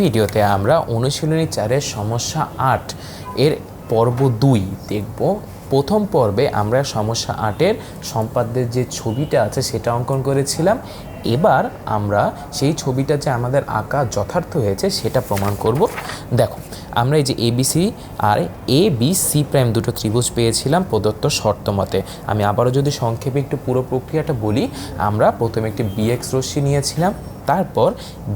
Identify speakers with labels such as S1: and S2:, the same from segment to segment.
S1: ভিডিওতে আমরা অনুশীলনী চারের সমস্যা আট এর পর্ব দুই দেখব। প্রথম পর্বে আমরা সমস্যা আটের সম্পাদ্যের যে ছবিটা আছে সেটা অঙ্কন করেছিলাম এবার আমরা সেই ছবিটা যে আমাদের আঁকা যথার্থ হয়েছে সেটা প্রমাণ করব। দেখো, আমরা এই যে এবিসি আর এ বি সি প্রাইম দুটো ত্রিভুজ পেয়েছিলাম প্রদত্ত শর্ত মতে। আমি আবারও যদি সংক্ষেপে একটু পুরো প্রক্রিয়াটা বলি, আমরা প্রথমে একটি বিএক্স রশ্মি নিয়েছিলাম, তারপর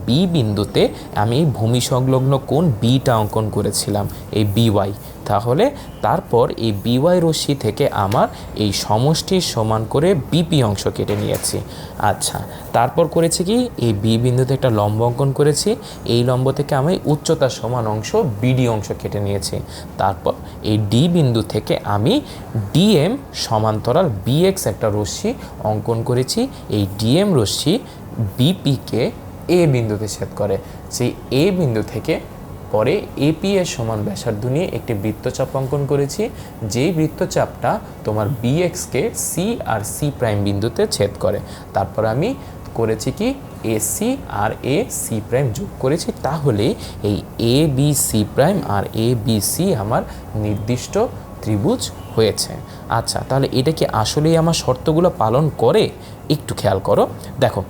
S1: বি বিন্দুতে আমি ভূমি সংলগ্ন কোণ বিটা অঙ্কন করেছিলাম, এই বিওয়াই তাহলে তারপর এই বিওয়াই রশ্মি থেকে আমার এই সমষ্টির সমান করে বিপি অংশ কেটে নিয়েছি। আচ্ছা তারপর করেছি কি? এই বি বিন্দুতে একটা লম্ব অঙ্কন করেছি। এই লম্ব থেকে আমি উচ্চতার সমান অংশ বিডি অংশ কেটে নিয়েছি। তারপর এই ডি বিন্দু থেকে আমি ডিএম সমান্তরাল বিএক্স একটা রশ্মি অঙ্কন করেছি। এই ডিএম রশ্মি বিপিকে এ বিন্দুতে ছেদ করে। সেই এ বিন্দু থেকে পরে এপি এর সমান ব্যাসার্ধ নিয়ে একটি বৃত্তচাপ অঙ্কন করেছি, যেই বৃত্তচাপটা তোমার বিএক্সকে সি আর সি প্রাইম বিন্দুতে ছেদ করে। তারপর আমি করেছি কি এসি আর এ সি প্রাইম যোগ করেছি, তাহলে এই এ বি সি প্রাইম আর এ বি সি আমার নির্দিষ্ট ত্রিভুজ হয়েছে। আচ্ছা তাহলে এটা কি আসলেই আমার শর্তগুলো পালন করে? একটু খেয়াল করো। দেখো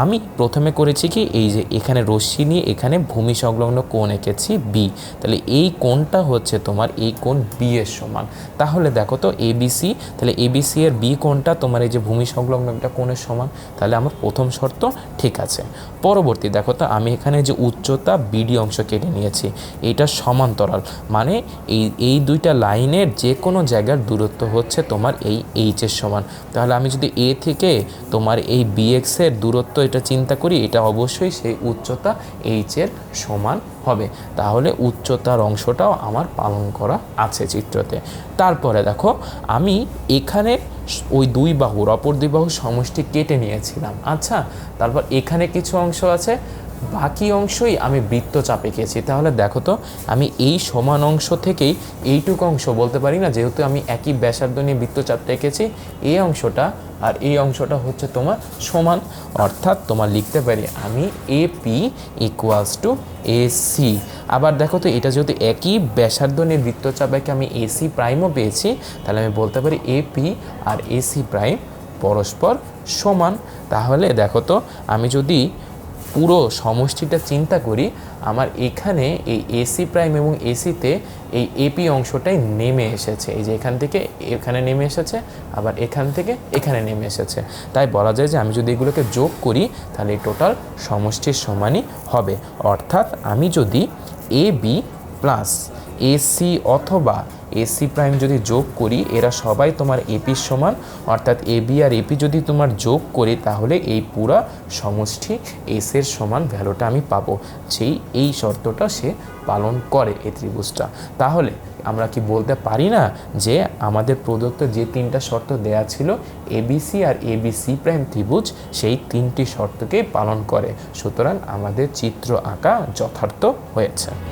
S1: আমি প্রথমে করেছি কি, এই যে এখানে রশ্মি নিয়ে এখানে ভূমি সংলগ্ন কোণ এঁকেছি বি তাহলে এই কোণটা হচ্ছে তোমার এই কোণ বি এর সমান। তাহলে দেখো তো এবিসি তাহলে এবিসি এর বি কোণটা তোমার এই যে ভূমি সংলগ্ন একটা কোণের সমান। তাহলে আমার প্রথম শর্ত ঠিক আছে। পরবর্তী দেখো তো, আমি এখানে যে উচ্চতা বিডি অংশ কেটে নিয়েছি এটা সমান্তরাল। মানে এই এই দুইটা লাইনের যে কোনো জায়গার দূরত্ব হচ্ছে তোমার এই এইচের সমান। তাহলে আমি যদি এ থেকে তোমার এই বিএক্সের দূরত্ব এটা চিন্তা করি, এটা অবশ্যই সেই উচ্চতা এইচের সমান হবে। তাহলে উচ্চতার অংশটাও আমার পালন করা আছে চিত্রতে। তারপরে দেখো, আমি এখানে ওই দুই বাহুর, অপর দুই বাহুর সমষ্টি কেটে নিয়েছিলাম। আচ্ছা তারপর এখানে কিছু অংশ আছে বাকি অংশই আমি বৃত্তচাপ এঁকেছি তাহলে দেখো তো, আমি এই সমান অংশ থেকেই এইটুকু অংশ বলতে পারি না, যেহেতু আমি একই ব্যাসার্ধ নিয়ে বৃত্তচাপটা এঁকেছি এই অংশটা আর এই অংশটা হচ্ছে তোমার সমান। অর্থাৎ তোমার লিখতে পারি আমি A P equals to A C আবার দেখো তো, এটা যেহেতু একই ব্যাসার্ধ নিয়ে বৃত্তচাপ এঁকে আমি এসি প্রাইমও পেয়েছি, তাহলে আমি বলতে পারি এ পি আর এসি প্রাইম পরস্পর সমান। তাহলে দেখো তো, আমি যদি পুরো সমষ্টিটা চিন্তা করি, আমার এখানে এই এসি প্রাইম এবং এসিতে এই এপি অংশটাই নেমে এসেছে। এই যে এখান থেকে এখানে নেমে এসেছে, আবার এখান থেকে এখানে নেমে এসেছে। তাই বলা যায় যে আমি যদি এগুলোকে যোগ করি, তাহলে টোটাল সমষ্টির সমানই হবে। অর্থাৎ আমি যদি এ বি প্লাস এসি অথবা এসি প্রাইম যদি যোগ করি, এরা সবাই তোমার এপির সমান। অর্থাৎ এবি আর এপি যদি তোমার যোগ করি, তাহলে এই পুরা সমষ্টি এস এর সমান ভ্যালুটা আমি পাবো। সেই এই শর্তটা সে পালন করে এই ত্রিভুজটা। তাহলে আমরা কি বলতে পারি না যে আমাদের প্রদত্ত যে তিনটা শর্ত দেয়া ছিল এবিসি আর এবিসি প্রাইম ত্রিভুজ, সেই তিনটি শর্তকেই পালন করে। সুতরাং আমাদের চিত্র আঁকা যথার্থ হয়েছে।